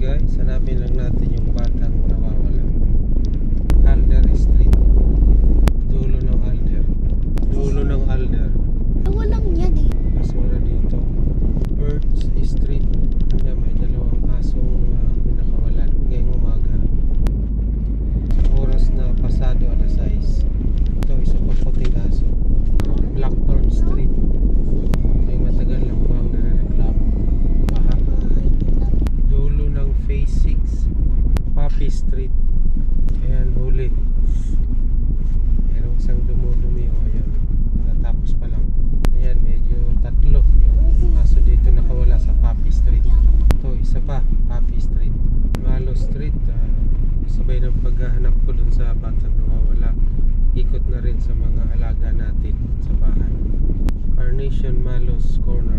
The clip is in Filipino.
guys, hanapin lang natin yung batang Street. Ayan, huli. Merong isang dumudumi. O, ayan. Natapos pa lang. Ayan, medyo tatlo yung aso dito nakawala sa Poppy Street. Ito, isa pa, Poppy Street. Malo Street, ah, sabay ng paghahanap ko dun sa batang nawawala. Ikot na rin sa mga alaga natin sa bahay. Carnation Malos Corner,